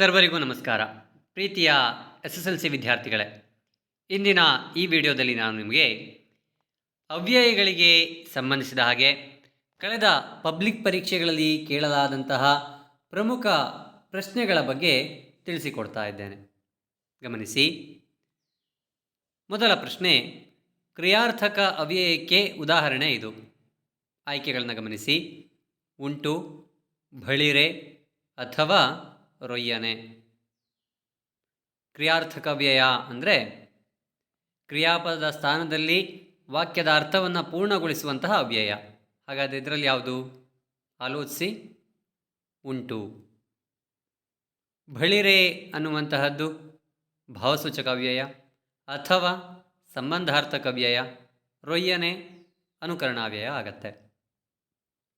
ಸರ್ವರಿಗೂ ನಮಸ್ಕಾರ. ಪ್ರೀತಿಯ ಎಸ್ ಎಸ್ ಎಲ್ ಸಿ ವಿದ್ಯಾರ್ಥಿಗಳೇ, ಇಂದಿನ ಈ ವಿಡಿಯೋದಲ್ಲಿ ನಾನು ನಿಮಗೆ ಅವ್ಯಯಗಳಿಗೆ ಸಂಬಂಧಿಸಿದ ಹಾಗೆ ಕಳೆದ ಪಬ್ಲಿಕ್ ಪರೀಕ್ಷೆಗಳಲ್ಲಿ ಕೇಳಲಾದಂತಹ ಪ್ರಮುಖ ಪ್ರಶ್ನೆಗಳ ಬಗ್ಗೆ ತಿಳಿಸಿಕೊಡ್ತಾ ಇದ್ದೇನೆ. ಗಮನಿಸಿ. ಮೊದಲ ಪ್ರಶ್ನೆ, ಕ್ರಿಯಾರ್ಥಕ ಅವ್ಯಯಕ್ಕೆ ಉದಾಹರಣೆ ಇದು. ಆಯ್ಕೆಗಳನ್ನು ಗಮನಿಸಿ. ಉಂಟು, ಬಳಿರೆ ಅಥವಾ ರೊಯ್ಯನೆ. ಕ್ರಿಯಾರ್ಥಕ ವ್ಯಯ ಅಂದರೆ ಕ್ರಿಯಾಪದದ ಸ್ಥಾನದಲ್ಲಿ ವಾಕ್ಯದ ಅರ್ಥವನ್ನು ಪೂರ್ಣಗೊಳಿಸುವಂತಹ ಅವ್ಯಯ. ಹಾಗಾದರೆ ಇದರಲ್ಲಿ ಯಾವುದು? ಆಲೋಚಿಸಿ. ಉಂಟು. ಬಳಿರೆ ಅನ್ನುವಂತಹದ್ದು ಭಾವಸೂಚಕ ವ್ಯಯ ಅಥವಾ ಸಂಬಂಧಾರ್ಥಕ ವ್ಯಯ ರೊಯ್ಯನೆ, ಅನುಕರಣಾವ್ಯಯ ಆಗತ್ತೆ.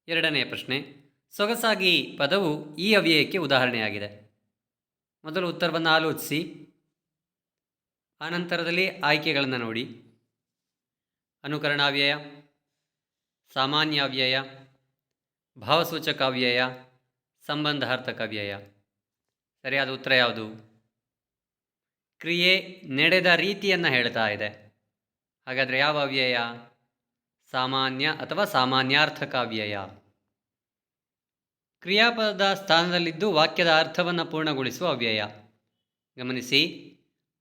ಎರಡನೆಯ ಪ್ರಶ್ನೆ. ಸೊಗಸಾಗಿ ಪದವು ಈ ಅವ್ಯಯಕ್ಕೆ ಉದಾಹರಣೆಯಾಗಿದೆ. ಮೊದಲು ಉತ್ತರವನ್ನು ಆಲೋಚಿಸಿ. ಆನಂತರದಲ್ಲಿ ಆಯ್ಕೆಗಳನ್ನು ನೋಡಿ. ಅನುಕರಣಾವ್ಯಯ, ಸಾಮಾನ್ಯಾವ್ಯಯ ಸಂಬಂಧಾರ್ಥಕ ಅವ್ಯಯ ಸರಿಯಾದ ಉತ್ತರ ಯಾವುದು? ಕ್ರಿಯೆ ನಡೆದ ರೀತಿಯನ್ನು ಹೇಳ್ತಾ ಇದೆ. ಹಾಗಾದರೆ ಯಾವ ಅವ್ಯಯ? ಸಾಮಾನ್ಯ ಅಥವಾ ಸಾಮಾನ್ಯಾರ್ಥಕ ಅವ್ಯಯ ಕ್ರಿಯಾಪದದ ಸ್ಥಾನದಲ್ಲಿದ್ದು ವಾಕ್ಯದ ಅರ್ಥವನ್ನು ಪೂರ್ಣಗೊಳಿಸುವ ಅವ್ಯಯ. ಗಮನಿಸಿ,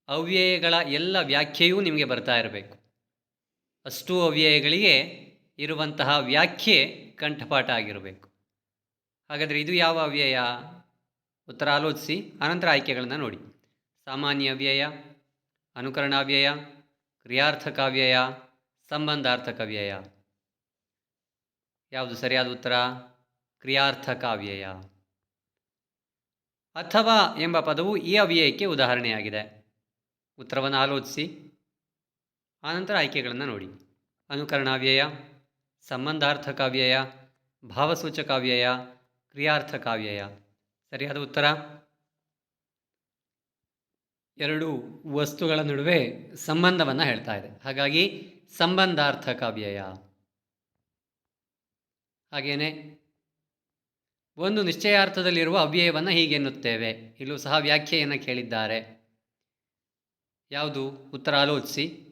ಅವ್ಯಯಗಳ ಎಲ್ಲ ವ್ಯಾಖ್ಯೆಯೂ ನಿಮಗೆ ಬರ್ತಾ ಇರಬೇಕು. ಅಷ್ಟು ಅವ್ಯಯಗಳಿಗೆ ಇರುವಂತಹ ವ್ಯಾಖ್ಯೆ ಕಂಠಪಾಠ ಆಗಿರಬೇಕು ಹಾಗಾದರೆ ಇದು ಯಾವ ಅವ್ಯಯ? ಉತ್ತರ ಆಲೋಚಿಸಿ, ಅನಂತರ ಆಯ್ಕೆಗಳನ್ನು ನೋಡಿ. ಸಾಮಾನ್ಯ ಅವ್ಯಯ ಅನುಕರಣಾವ್ಯಯ ಸಂಬಂಧಾರ್ಥಕ ವ್ಯಯ ಯಾವುದು ಸರಿಯಾದ ಉತ್ತರ? ಕ್ರಿಯಾರ್ಥಕಾವ್ಯಯ. ಅಥವಾ ಎಂಬ ಪದವು ಈ ಅವ್ಯಯಕ್ಕೆ ಉದಾಹರಣೆಯಾಗಿದೆ. ಉತ್ತರವನ್ನು ಆಲೋಚಿಸಿ. ಆನಂತರ ಆಯ್ಕೆಗಳನ್ನು ನೋಡಿ. ಅನುಕರಣಾವ್ಯಯ, ಸಂಬಂಧಾರ್ಥಕಾವ್ಯಯ, ಭಾವಸೂಚಕಾವ್ಯಯ, ಕ್ರಿಯಾರ್ಥಕಾವ್ಯಯ. ಸರಿಯಾದ ಉತ್ತರ? ಎರಡು ವಸ್ತುಗಳ ನಡುವೆ ಸಂಬಂಧವನ್ನು ಹೇಳ್ತಾ ಇದೆ. ಹಾಗಾಗಿ ಸಂಬಂಧಾರ್ಥಕಾವ್ಯಯ. ಹಾಗೇನೆ ಒಂದು ನಿಶ್ಚಯಾರ್ಥದಲ್ಲಿರುವ ಅವ್ಯಯವನ್ನು ಹೀಗೆನ್ನುತ್ತೇವೆ. ಇಲ್ಲೂ ಸಹ ವ್ಯಾಖ್ಯೆಯನ್ನು ಕೇಳಿದ್ದಾರೆ. ಯಾವುದು? ಉತ್ತರ ಆಲೋಚಿಸಿ.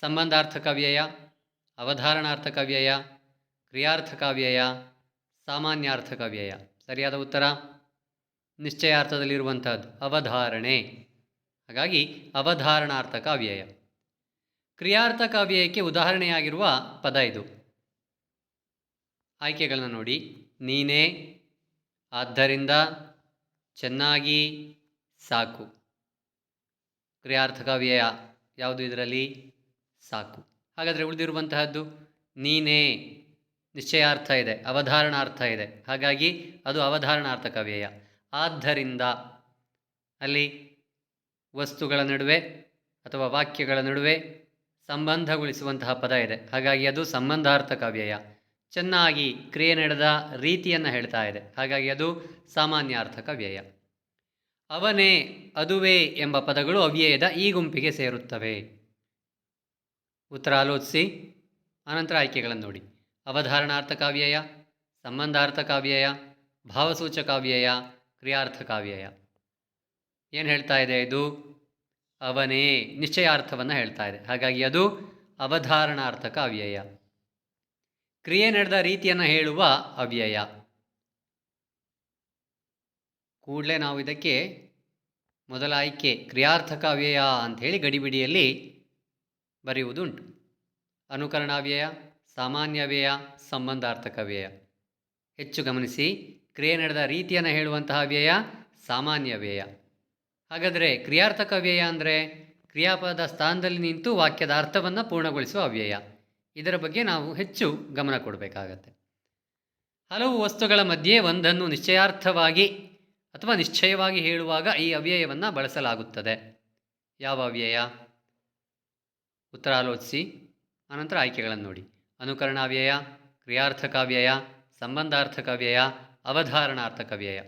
ಸಂಬಂಧಾರ್ಥಕ ವ್ಯಯ ಅವಧಾರಣಾರ್ಥಕ ವ್ಯಯ ಕ್ರಿಯಾರ್ಥಕ ವ್ಯಯ ಸಾಮಾನ್ಯಾರ್ಥಕ ವ್ಯಯ ಸರಿಯಾದ ಉತ್ತರ? ನಿಶ್ಚಯಾರ್ಥದಲ್ಲಿರುವಂಥದ್ದು ಅವಧಾರಣೆ. ಹಾಗಾಗಿ ಅವಧಾರಣಾರ್ಥಕ ಅವ್ಯಯ. ಕ್ರಿಯಾರ್ಥಕ ಅವ್ಯಯಕ್ಕೆ ಉದಾಹರಣೆಯಾಗಿರುವ ಪದ ಇದು. ಆಯ್ಕೆಗಳನ್ನು ನೋಡಿ. ನೀನೇ, ಆದ್ದರಿಂದ ಚೆನ್ನಾಗಿ ಸಾಕು. ಕ್ರಿಯಾರ್ಥಕ ವ್ಯಯ ಯಾವುದು ಇದರಲ್ಲಿ? ಸಾಕು. ಹಾಗಾದರೆ ಉಳಿದಿರುವಂತಹದ್ದು ನೀನೇ. ನಿಶ್ಚಯಾರ್ಥ ಇದೆ, ಅವಧಾರಣಾರ್ಥ ಇದೆ. ಹಾಗಾಗಿ ಅದು ಅವಧಾರಣಾರ್ಥಕ ವ್ಯಯ ಆದ್ದರಿಂದ ಅಲ್ಲಿ ವಸ್ತುಗಳ ನಡುವೆ ಅಥವಾ ವಾಕ್ಯಗಳ ನಡುವೆ ಸಂಬಂಧಗೊಳಿಸುವಂತಹ ಪದ ಇದೆ. ಹಾಗಾಗಿ ಅದು ಸಂಬಂಧಾರ್ಥಕ ವ್ಯಯ ಚೆನ್ನಾಗಿ ಕ್ರಿಯೆ ನಡೆದ ರೀತಿಯನ್ನು ಹೇಳ್ತಾ ಇದೆ. ಹಾಗಾಗಿ ಅದು ಸಾಮಾನ್ಯಾರ್ಥಕ ವ್ಯಯ. ಅವನೇ ಅದುವೇ ಎಂಬ ಪದಗಳು ಅವ್ಯಯದ ಈ ಗುಂಪಿಗೆ ಸೇರುತ್ತವೆ. ಉತ್ತರ ಆಲೋಚಿಸಿ. ಅನಂತರ ಆಯ್ಕೆಗಳನ್ನು ನೋಡಿ. ಅವಧಾರಣಾರ್ಥಕಾವ್ಯಯ ಸಂಬಂಧಾರ್ಥಕಾವ್ಯಯ ಭಾವಸೂಚಕಾವ್ಯಯ ಕ್ರಿಯಾರ್ಥಕಾವ್ಯಯ ಏನು ಹೇಳ್ತಾ ಇದೆ ಇದು? ಅವನೇ ನಿಶ್ಚಯಾರ್ಥವನ್ನು ಹೇಳ್ತಾ ಇದೆ. ಹಾಗಾಗಿ ಅದು ಅವಧಾರಣಾರ್ಥಕ ಅವ್ಯಯ. ಕ್ರಿಯೆ ನಡೆದ ರೀತಿಯನ್ನು ಹೇಳುವ ಅವ್ಯಯ. ಕೂಡಲೇ ನಾವು ಇದಕ್ಕೆ ಮೊದಲ ಆಯ್ಕೆ ಕ್ರಿಯಾರ್ಥಕ ಅವ್ಯಯ ಅಂಥೇಳಿ ಗಡಿಬಿಡಿಯಲ್ಲಿ ಬರೆಯುವುದುಂಟು. ಅನುಕರಣಾವ್ಯಯ ಸಾಮಾನ್ಯ ವ್ಯಯ ಸಂಬಂಧಾರ್ಥಕ ವ್ಯಯ ಹೆಚ್ಚು ಗಮನಿಸಿ, ಕ್ರಿಯೆ ನಡೆದ ರೀತಿಯನ್ನು ಹೇಳುವಂತಹ ವ್ಯಯ ಸಾಮಾನ್ಯ ವ್ಯಯ ಹಾಗಾದರೆ ಕ್ರಿಯಾರ್ಥಕ ವ್ಯಯ ಅಂದರೆ ಕ್ರಿಯಾಪದ ಸ್ಥಾನದಲ್ಲಿ ನಿಂತು ವಾಕ್ಯದ ಅರ್ಥವನ್ನು ಪೂರ್ಣಗೊಳಿಸುವ ಅವ್ಯಯ. ಇದರ ಬಗ್ಗೆ ನಾವು ಹೆಚ್ಚು ಗಮನ ಕೊಡಬೇಕಾಗತ್ತೆ. ಹಲವು ವಸ್ತುಗಳ ಮಧ್ಯೆ ಒಂದನ್ನು ನಿಶ್ಚಯಾರ್ಥವಾಗಿ ಅಥವಾ ನಿಶ್ಚಯವಾಗಿ ಹೇಳುವಾಗ ಈ ಅವ್ಯಯವನ್ನು ಬಳಸಲಾಗುತ್ತದೆ. ಯಾವ ಅವ್ಯಯ? ಉತ್ತರ ಆಲೋಚಿಸಿ ಅನಂತರ ಆಯ್ಕೆಗಳನ್ನು ನೋಡಿ. ಅನುಕರಣಾವ್ಯಯ, ಕ್ರಿಯಾರ್ಥಕಾವ್ಯಯ ಸಂಬಂಧಾರ್ಥಕ ಅವಧಾರಣಾರ್ಥಕವ್ಯಯ. ಅವಧಾರಣಾರ್ಥಕ ವ್ಯಯ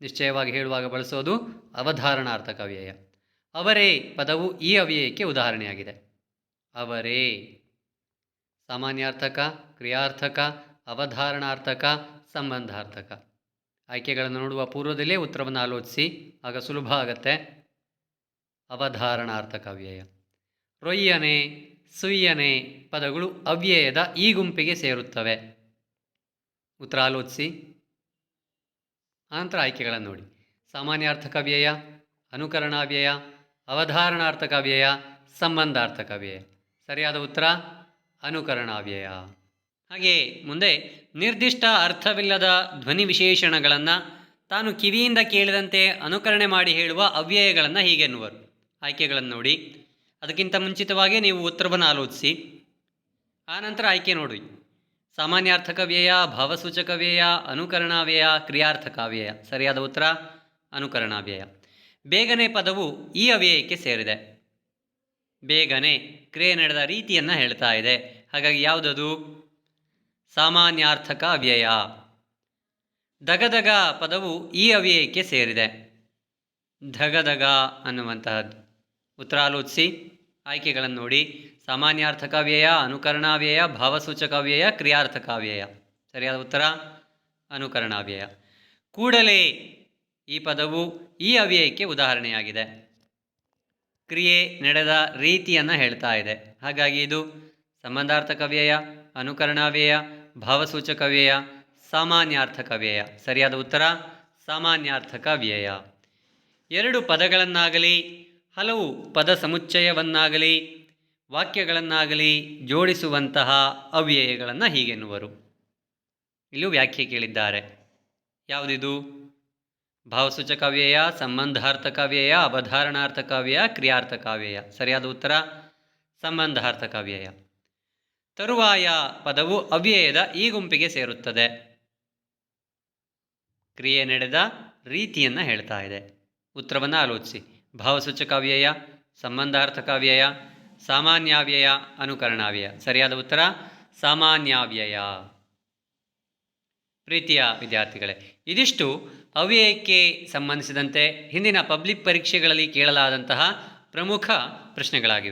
ನಿಶ್ಚಯವಾಗಿ ಹೇಳುವಾಗ ಬಳಸೋದು ಅವಧಾರಣಾರ್ಥಕವ್ಯಯ. ಅವರೇ ಪದವು ಈ ಅವ್ಯಯಕ್ಕೆ ಉದಾಹರಣೆಯಾಗಿದೆ. ಅವರೇ. ಸಾಮಾನ್ಯಾರ್ಥಕ, ಕ್ರಿಯಾರ್ಥಕ, ಅವಧಾರಣಾರ್ಥಕ, ಸಂಬಂಧಾರ್ಥಕ. ಆಯ್ಕೆಗಳನ್ನು ನೋಡುವ ಪೂರ್ವದಲ್ಲೇ ಉತ್ತರವನ್ನು ಆಲೋಚಿಸಿ, ಆಗ ಸುಲಭ ಆಗತ್ತೆ. ಅವಧಾರಣಾರ್ಥಕ ವ್ಯಯ ರೊಯ್ಯನೆ, ಸುಯ್ಯನೆ ಪದಗಳು ಅವ್ಯಯದ ಈ ಗುಂಪಿಗೆ ಸೇರುತ್ತವೆ. ಉತ್ತರ ಆಲೋಚಿಸಿ. ಆನಂತರ ಆಯ್ಕೆಗಳನ್ನು ನೋಡಿ. ಸಾಮಾನ್ಯಾರ್ಥಕ ವ್ಯಯ ಅನುಕರಣಾವ್ಯಯ, ಅವಧಾರಣಾರ್ಥಕ ವ್ಯಯ ಸಂಬಂಧಾರ್ಥಕ ವ್ಯಯ ಸರಿಯಾದ ಉತ್ತರ? ಅನುಕರಣಾವ್ಯಯ. ಹಾಗೆ ಮುಂದೆ ನಿರ್ದಿಷ್ಟ ಅರ್ಥವಿಲ್ಲದ ಧ್ವನಿ ವಿಶೇಷಣಗಳನ್ನು ತಾನು ಕಿವಿಯಿಂದ ಕೇಳಿದಂತೆ ಅನುಕರಣೆ ಮಾಡಿ ಹೇಳುವ ಅವ್ಯಯಗಳನ್ನು ಹೀಗೆನ್ನುವರು. ಆಯ್ಕೆಗಳನ್ನು ನೋಡಿ. ಅದಕ್ಕಿಂತ ಮುಂಚಿತವಾಗಿ ನೀವು ಉತ್ತರವನ್ನು ಆಲೋಚಿಸಿ. ಆನಂತರ ಆಯ್ಕೆ ನೋಡಿ. ಸಾಮಾನ್ಯಾರ್ಥಕ ವ್ಯಯ ಭಾವಸೂಚಕ ವ್ಯಯ ಅನುಕರಣಾವ್ಯಯ ಕ್ರಿಯಾರ್ಥಕ ವ್ಯಯ ಸರಿಯಾದ ಉತ್ತರ ಅನುಕರಣಾವ್ಯಯ. ಬೇಗನೆ ಪದವು ಈ ಅವ್ಯಯಕ್ಕೆ ಸೇರಿದೆ. ಬೇಗನೆ ಕ್ರಿಯೆ ನಡೆದ ರೀತಿಯನ್ನು ಹೇಳ್ತಾ ಇದೆ. ಹಾಗಾಗಿ ಯಾವುದದು? ಸಾಮಾನ್ಯಾರ್ಥಕ ಅವ್ಯಯ. ದಗದಗ ಪದವು ಈ ಅವ್ಯಯಕ್ಕೆ ಸೇರಿದೆ. ಧಗಧಗ ಅನ್ನುವಂತಹದ್ದು. ಉತ್ತರಾಲೋಚಿಸಿ ಆಯ್ಕೆಗಳನ್ನು ನೋಡಿ. ಸಾಮಾನ್ಯಾರ್ಥಕ ವ್ಯಯ ಅನುಕರಣಾವ್ಯಯ ಕ್ರಿಯಾರ್ಥಕ ವ್ಯಯ ಸರಿಯಾದ ಉತ್ತರ? ಅನುಕರಣಾವ್ಯಯ ಕೂಡಲೇ ಈ ಪದವು ಈ ಅವ್ಯಯಕ್ಕೆ ಉದಾಹರಣೆಯಾಗಿದೆ. ಕ್ರಿಯೆ ನಡೆದ ರೀತಿಯನ್ನು ಹೇಳ್ತಾ ಇದೆ. ಹಾಗಾಗಿ ಇದು ಸಂಬಂಧಾರ್ಥಕ ವ್ಯಯ ಅನುಕರಣಾವ್ಯಯ ಭಾವಸೂಚಕ ವ್ಯಯ, ಸಾಮಾನ್ಯಾರ್ಥಕ ವ್ಯಯ. ಸರಿಯಾದ ಉತ್ತರ? ಸಾಮಾನ್ಯಾರ್ಥಕ ವ್ಯಯ. ಎರಡು ಪದಗಳನ್ನಾಗಲಿ, ಹಲವು ಪದ ಸಮುಚ್ಚಯವನ್ನಾಗಲಿ, ವಾಕ್ಯಗಳನ್ನಾಗಲಿ ಜೋಡಿಸುವಂತಹ ಅವ್ಯಯಗಳನ್ನು ಹೀಗೆನ್ನುವರು. ಇಲ್ಲೂ ವ್ಯಾಖ್ಯೆ ಕೇಳಿದ್ದಾರೆ. ಯಾವುದಿದು? ಭಾವಸೂಚಕ ವ್ಯಯ ಸಂಬಂಧಾರ್ಥಕ ವ್ಯಯ ಅವಧಾರಣಾರ್ಥ ವ್ಯಯ ಕ್ರಿಯಾರ್ಥಕ ವ್ಯಯ ಸರಿಯಾದ ಉತ್ತರ? ಸಂಬಂಧಾರ್ಥಕ ವ್ಯಯ ತರುವಾಯ ಪದವು ಅವ್ಯಯದ ಈ ಗುಂಪಿಗೆ ಸೇರುತ್ತದೆ. ಕ್ರಿಯೆ ನಡೆದ ರೀತಿಯನ್ನು ಹೇಳ್ತಾ ಇದೆ. ಉತ್ತರವನ್ನು ಆಲೋಚಿಸಿ. ಭಾವಸೂಚಕ ವ್ಯಯ ಸಂಬಂಧಾರ್ಥಕ ವ್ಯಯ ಸಾಮಾನ್ಯಾವ್ಯಯ, ಅನುಕರಣಾವ್ಯಯ. ಸರಿಯಾದ ಉತ್ತರ? ಸಾಮಾನ್ಯಾವ್ಯಯ. ಪ್ರೀತಿಯ ವಿದ್ಯಾರ್ಥಿಗಳೇ, ಇದಿಷ್ಟು ಅವ್ಯಯಕ್ಕೆ ಸಂಬಂಧಿಸಿದಂತೆ ಹಿಂದಿನ ಪಬ್ಲಿಕ್ ಪರೀಕ್ಷೆಗಳಲ್ಲಿ ಕೇಳಲಾದಂತಹ ಪ್ರಮುಖ ಪ್ರಶ್ನೆಗಳಾಗಿವೆ.